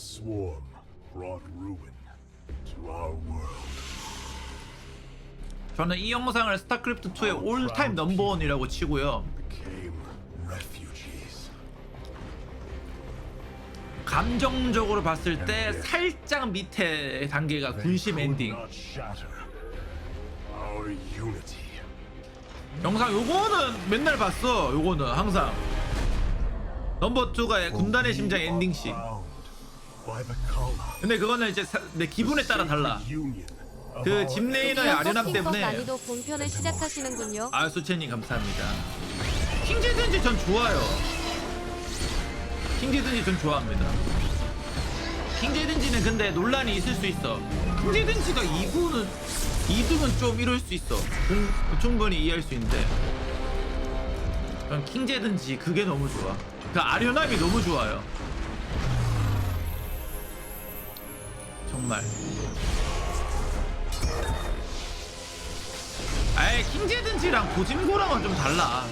swarm brought ruin to our world. 저는 이 영상을 스타크래프트 2의 올타임 넘버원이라고 치고요. Became refugees. 감정적으로 봤을 때 살짝 밑에 단계가 They 군심 could 엔딩. not shatter our unity. 영상 요거는 맨날 봤어. 요거는 항상. 넘버 2가 군단의 심장 엔딩 씬. 근데 그거는 이제 사- 내 기분에 따라 달라. 그 our 집레이너의 아련함 때문에 난이도 본편을 시작하시는군요. 아 수채님 감사합니다. 킹제든지 전 좋아요. 킹제든지 전 좋아합니다. 킹제든지는 근데 논란이 있을 수 있어. 킹제든지가 2부는 2부는 좀 이럴 수 있어. 공- 충분히 이해할 수 있는데. 전 킹제든지 그게 너무 좋아. 그 아련함이 너무 좋아요. 에이 킹제든지랑 고짐고랑은 좀 달라.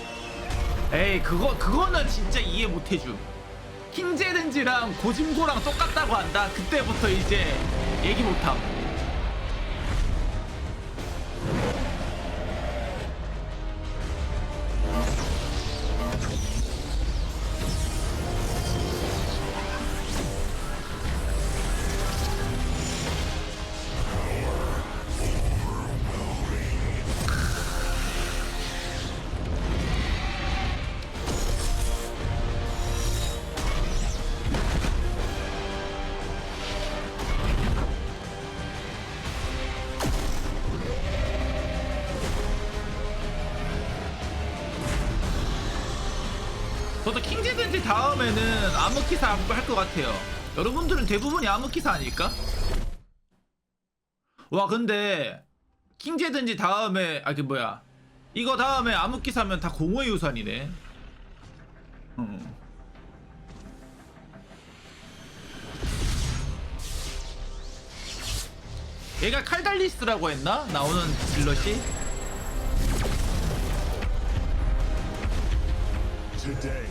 에이 그거 그거는 진짜 이해 못 해줌. 킹제든지랑 고짐고랑 똑같다고 한다. 그때부터 이제 얘기 못함. 다음에는 암흑기사 할 것 같아요. 여러분들은 대부분이 암흑기사 아닐까? 와 근데 킹제든지 다음에 아 그 뭐야 이거 다음에 암흑기사면 다 공허의 유산이네. 음. 얘가 칼달리스라고 했나? 나오는 딜럿이? Today,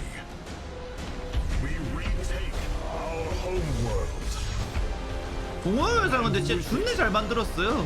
유산 근데 진짜 존나 잘 만들었어요.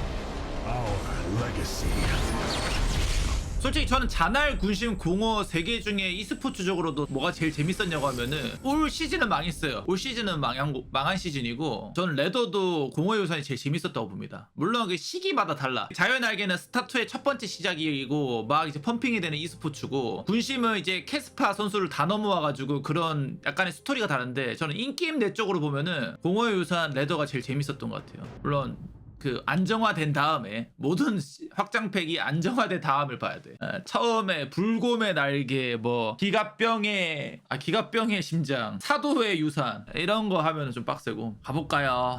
솔직히 저는 자날, 군심, 공허 세개 중에 e스포츠적으로도 뭐가 제일 재밌었냐고 하면은 올 시즌은 망했어요. 올 시즌은 망한 거- 망한 시즌이고 저는 레더도 공허 요산이 제일 재밌었다고 봅니다. 물론 그 시기마다 달라. 자연 알게는 스타2의 첫 번째 시작이고 막 이제 펌핑이 되는 e스포츠고 군심은 이제 캐스파 선수를 다 넘어와가지고 그런 약간의 스토리가 다른데 저는 인게임 내 쪽으로 보면은 공허의 유산 레더가 제일 재밌었던 것 같아요. 물론 그 안정화된 다음에 모든 시- 확장팩이 안정화된 다음을 봐야 돼. 어, 처음에 불곰의 날개, 뭐 기갑병의 아 기갑병의 심장, 사도의 유산 이런 거 하면은 좀 빡세고 가볼까요?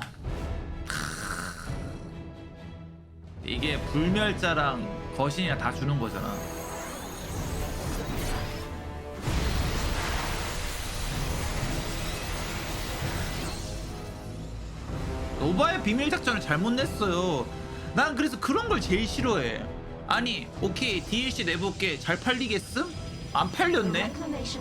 크. 이게 불멸자랑 거신이랑 다 주는 거잖아. 노바의 비밀 작전을 잘못 냈어요. 난 그래서 그런 걸 제일 싫어해. 아니, 오케이 DLC 내볼게 잘 팔리겠음? 안 팔렸네.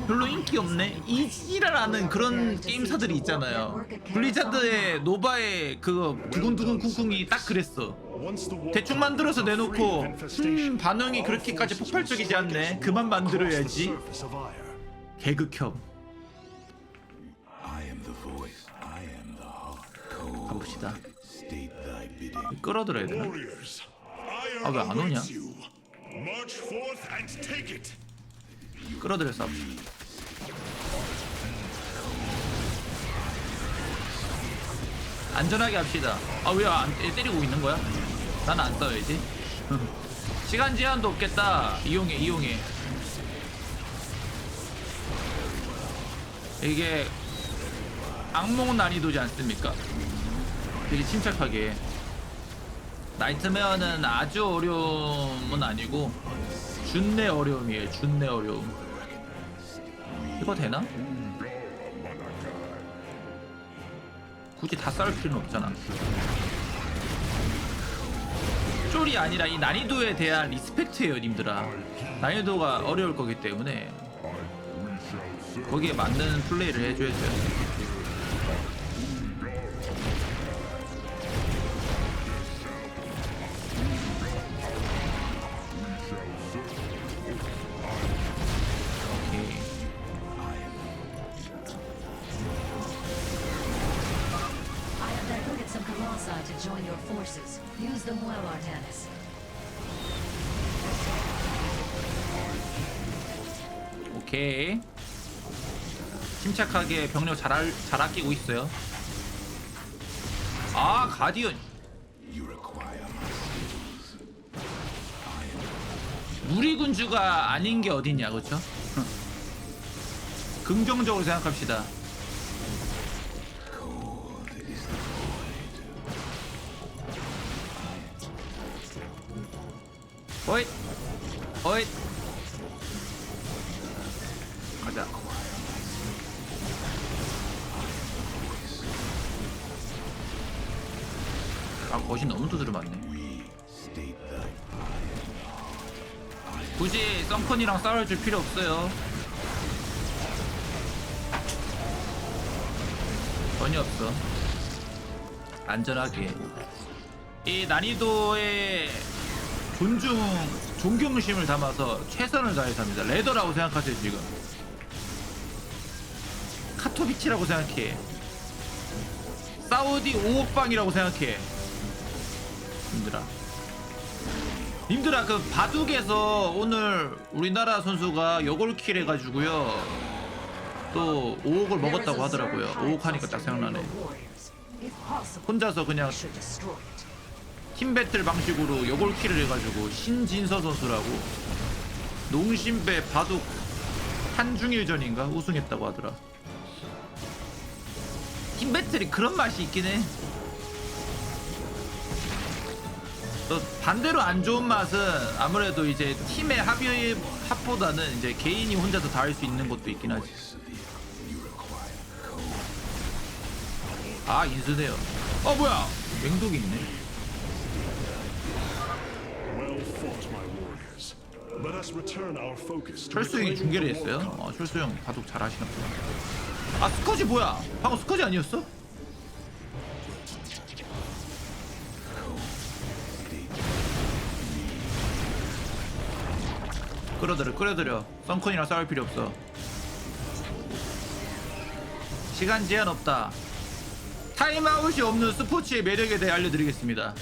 별로 인기 없네. 이지라라는 그런 게임사들이 있잖아요. 블리자드의 노바의 그 두근두근 쿵쿵이 딱 그랬어. 대충 만들어서 내놓고 음 반응이 그렇게까지 폭발적이지 않네. 그만 만들어야지. 개극혐. Bidding. 끌어들어야 되나? 아, ire 왜안 오냐? 끌어들여 싸웁시다. 안전하게 합시다. 아, 왜 안, 얘 때리고 있는 거야? 나는 안 싸워야지. 시간 제한도 없겠다. 이용해, 이용해. 이게 악몽 난이도지 않습니까? 되게 침착하게. 나이트메어는 아주 어려움은 아니고 준내 어려움이에요. 준내 어려움. 이거 되나? 굳이 다 싸울 필요는 없잖아. 쫄이 아니라 이 난이도에 대한 리스펙트예요, 님들아. 난이도가 어려울 거기 때문에 거기에 맞는 플레이를 해줘야죠. 오케이. 침착하게 병력 잘, 알, 잘 아끼고 있어요. 아, 가디언. 무리군주가 아닌 게 어딨냐, 그쵸? 긍정적으로 생각합시다. 어잇! 어잇! 가자. 아, 거신 너무 두드려 맞네. 굳이 썬컨이랑 싸워줄 필요 없어요. 전혀 없어. 안전하게. 이 난이도에 존중, 존경심을 담아서 최선을 다해서 합니다. 레더라고 생각하세요, 지금. 카토비치라고 생각해. 사우디 5억방이라고 생각해. 님들아. 님들아, 그 바둑에서 오늘 우리나라 선수가 여골킬 해가지고요. 또 5억을 먹었다고 하더라고요. 5억 하니까 딱 생각나네. 혼자서 그냥. 팀 배틀 방식으로 여골킬을 해가지고 신진서 선수라고 농심배 바둑 한중일전인가 우승했다고 하더라. 팀 배틀이 그런 맛이 있긴 해. 또 반대로 안 좋은 맛은 아무래도 이제 팀의 합의 합보다는 이제 개인이 혼자서 다 할 수 있는 것도 있긴 하지. 아 인수네요. 어 뭐야? 맹독이 있네. 철수 형이 중계를 했어요? 어, 철수 형 바둑 잘 하시나 보다. 아 스커지 뭐야? 방금 스커지 아니었어? 끌어들여 끌어들여 썬컨이랑 싸울 필요 없어 시간 제한 없다 타임아웃이 없는 스포츠의 매력에 대해 알려드리겠습니다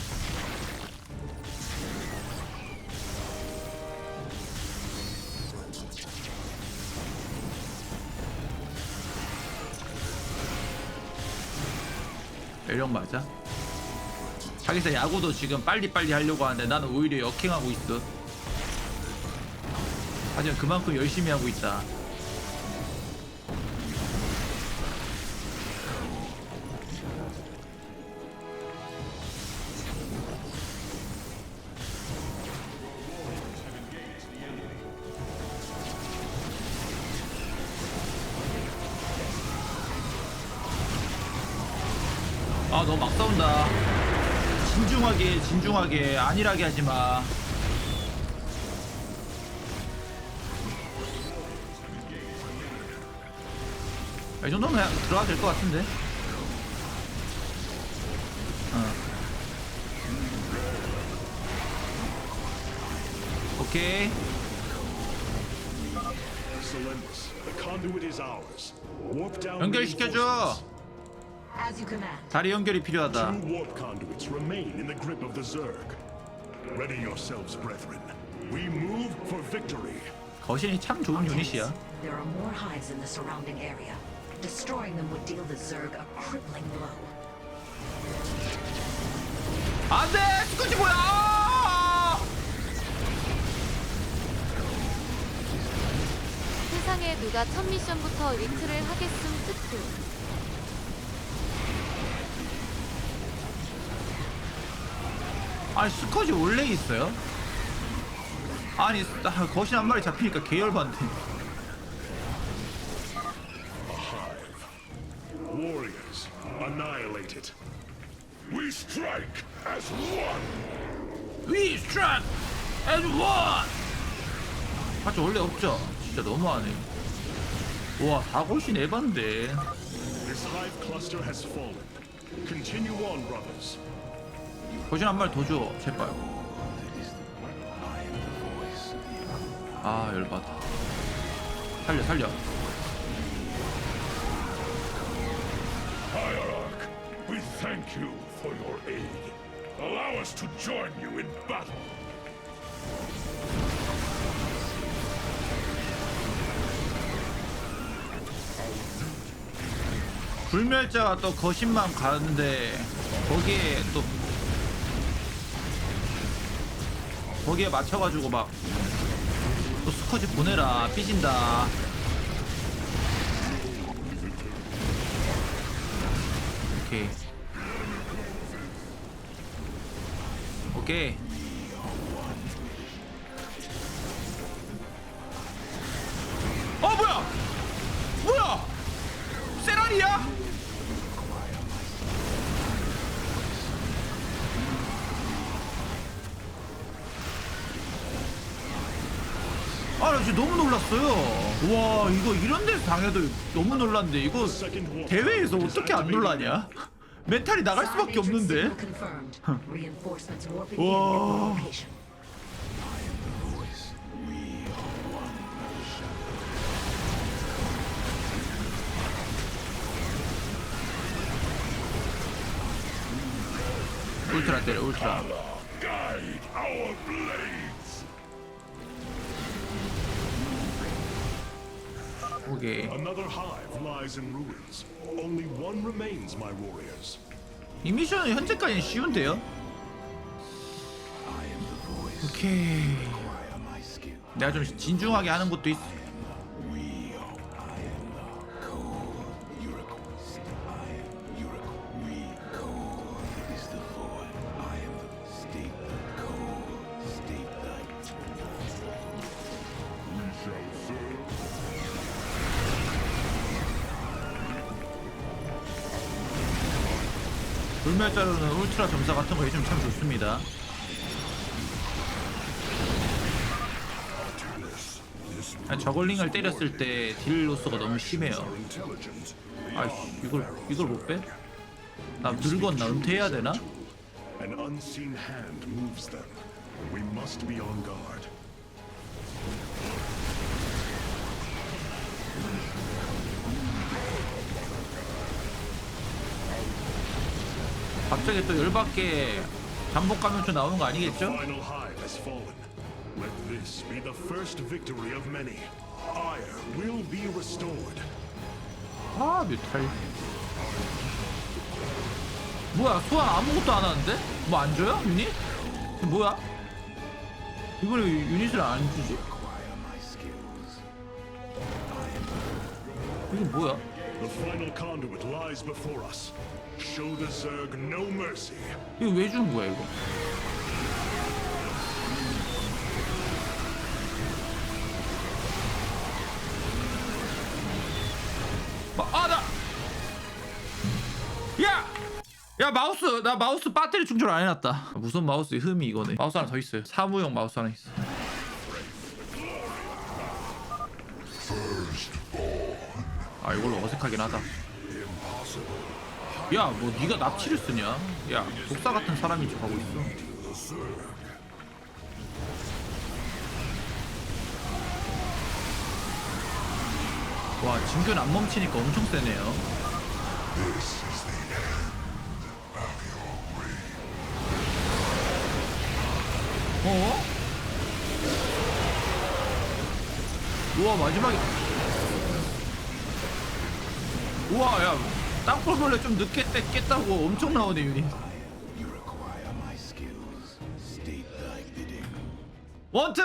매력 맞아? 자기서 야구도 지금 빨리빨리 하려고 하는데 나는 오히려 역행하고 있어 하지만 그만큼 열심히 하고 있다 진중하게 진중하게 안일하게 하지마. 이 정도면 들어가도 될 것 같은데? 어. 오케이. 연결시켜줘 다리 연결이 필요하다 Two warp conduits remain in the grip of the Zerg. Ready yourselves, brethren. We move for victory. 거신이 참 좋은 유닛이야 There are more hives in the surrounding area. Destroying them would deal the Zerg a crippling blow. 안돼 스쿼지 뭐야 아! 세상에 누가 첫 미션부터 위트를 하겠음 뜨뜨. 아니 스컷이 원래 있어요? 아니 나 거신 한 마리 잡히니까 계열받네 Warriors, annihilate it. We strike as one. We struck as one 맞죠 원래 없죠 진짜 너무하네 와 다거신 에반데 This hive cluster has fallen. Continue on, brothers. 거신 한 마리 더 줘 제발 아 열받아 살려 살려 Hierarch, we thank you for your aid. Allow us to join you in battle. 불멸자가 또 거신만 가는데 거기에 또 거기에 맞춰가지고 막 또 스커지 보내라. 삐진다. 오케이. 오케이 아, 나 지금 너무 놀랐어요. 와, 이거 이런 데서 당해도 너무 놀랐는데 이거 대회에서 어떻게 안 놀라냐? 멘탈이 나갈 수밖에 없는데. location. 울트라 때려, 울트라. 오케이. Another hive lies in ruins. Only one remains, my warriors. 이 미션은 현재까지는 쉬운데요? 오케이. 내가 좀 진중하게 하는 것도 있 불멸자로는 울트라 점사 같은 거 해주면 참 좋습니다. 아, 저글링을 때렸을 때 딜 로스가 너무 심해요. 아이씨, 이걸 이걸 못 빼? 나 늙었나 은퇴해야 되나? 갑자기 또 열받게 잠복 감염초 나오는 거 아니겠죠? Final hive has fallen. Let this be the first victory of many. Ire will be restored. 아 뮤탈 뭐야 소환 아무것도 안 하는데? 뭐 안 줘요 유닛? 뭐야? 이번에 왜 유닛을 안 주지? 이게 뭐야? The final conduit lies before us. Show the Zerg no mercy. 이거 왜 주는 거야 이거? 마- 아 나! 야! 야 마우스 나 마우스 배터리 충전 안 해놨다 무슨 마우스 흠이 이거네 마우스 하나 더 있어요 사무용 마우스 하나 있어 아 이걸로 어색하긴 하다 야, 뭐 네가 납치를 쓰냐? 야, 독사 같은 사람이 척하고 있어. 와, 진균 안 멈추니까 엄청 세네요. 어? 우와, 마지막에 우와, 야, 땅굴벌레 좀 늦게 때 깼다고 엄청 나오네 유닛. 원트!